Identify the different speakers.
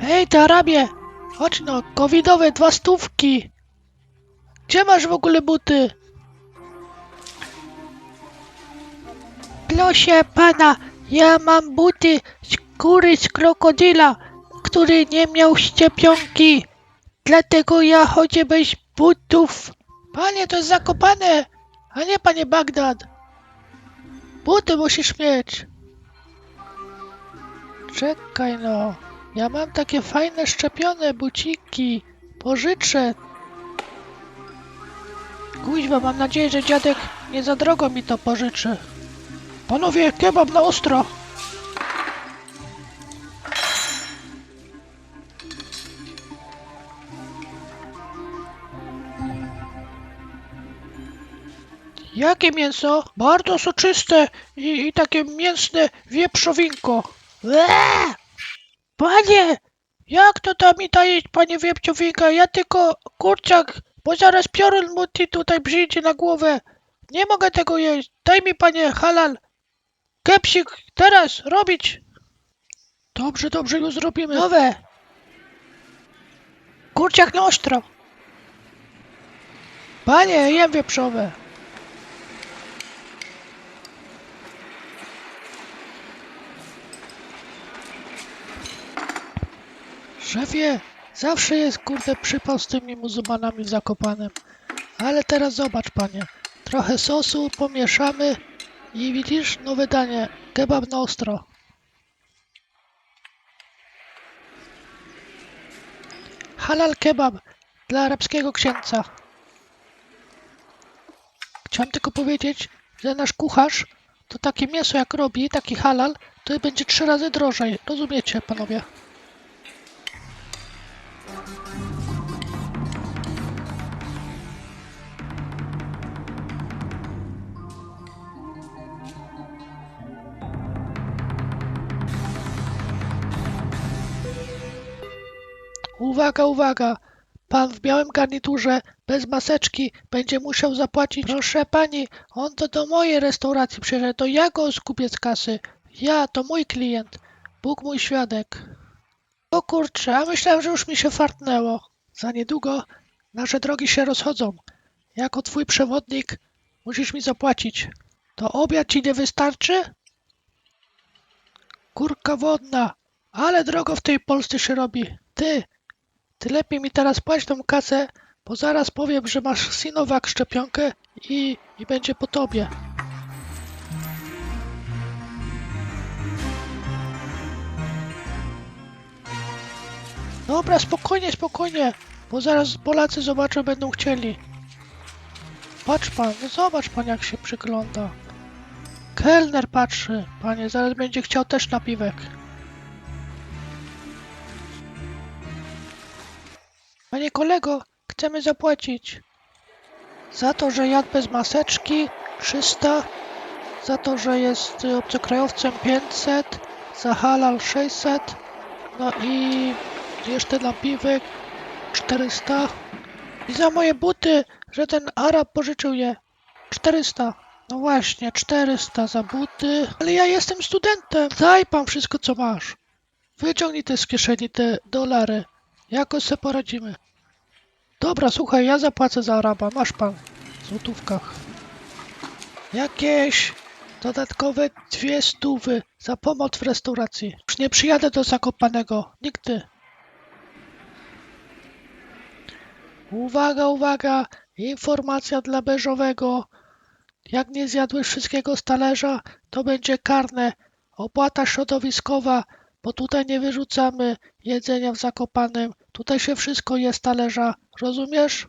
Speaker 1: Hej, ty Arabie! Chodź no, covidowe dwa stówki! Gdzie masz w ogóle buty? Proszę pana, ja mam buty z skóry z krokodyla, który nie miał szczepionki. Dlatego ja chodzę bez butów. Panie, to jest zakopane, a nie panie Bagdad. Buty musisz mieć. Czekaj no, ja mam takie fajne szczepione buciki. Pożyczę. Kuźwa, mam nadzieję, że dziadek nie za drogo mi to pożyczy. Panowie, kebab na ostro. Jakie mięso? Bardzo soczyste i, i takie mięsne wieprzowinko. Eee! Panie! Jak to tam mi daje, panie wieprzowinka? Ja tylko kurczak, bo zaraz piorun mu ci tutaj przyjdzie na głowę. Nie mogę tego jeść. Daj mi, panie, halal. Kepsik, teraz, robić. Dobrze, dobrze, już zrobimy. Nowe. Kurczak na ostro. Panie, jem wieprzowe. Szefie, zawsze jest kurde przypał z tymi muzułmanami w Zakopanem. Ale teraz zobacz, panie. Trochę sosu pomieszamy i widzisz nowe danie. Kebab na ostro. Halal kebab dla arabskiego księdza. Chciałem tylko powiedzieć, że nasz kucharz to takie mięso jak robi, taki halal, to będzie trzy razy drożej. Rozumiecie, panowie? Uwaga, uwaga! Pan w białym garniturze, bez maseczki, będzie musiał zapłacić. Proszę pani, on to do mojej restauracji przyszedł, to ja go skupię z kasy. Ja, to mój klient. Bóg mój świadek. O kurczę, a myślałem, że już mi się fartnęło. Za niedługo nasze drogi się rozchodzą. Jako twój przewodnik musisz mi zapłacić. To obiad ci nie wystarczy? Kurka wodna, ale drogo w tej Polsce się robi. Ty, ty lepiej mi teraz płać tą kasę, bo zaraz powiem, że masz Sinovac szczepionkę i, i będzie po tobie. Dobra, spokojnie, spokojnie, bo zaraz Polacy zobaczą, będą chcieli. Patrz pan, no zobacz pan jak się przygląda. Kelner patrzy, panie, zaraz będzie chciał też napiwek. Panie kolego, chcemy zapłacić. Za to, że jadł bez maseczki 300, za to, że jest obcokrajowcem 500, za halal 600, no i jeszcze napiwek 400 i za moje buty, że ten Arab pożyczył je 400. No właśnie, 400 za buty. Ale ja jestem studentem. Daj pan wszystko, co masz. Wyciągnij te z kieszeni te dolary. Jakoś se poradzimy. Dobra, słuchaj, ja zapłacę za Araba. Masz pan w złotówkach. Jakieś dodatkowe dwie stówy za pomoc w restauracji. Już nie przyjadę do Zakopanego. Nigdy. Uwaga, uwaga! Informacja dla beżowego. Jak nie zjadłeś wszystkiego z talerza, to będzie karne. Opłata środowiskowa, bo tutaj nie wyrzucamy jedzenia w Zakopanem. Tutaj się wszystko je z talerza. Rozumiesz?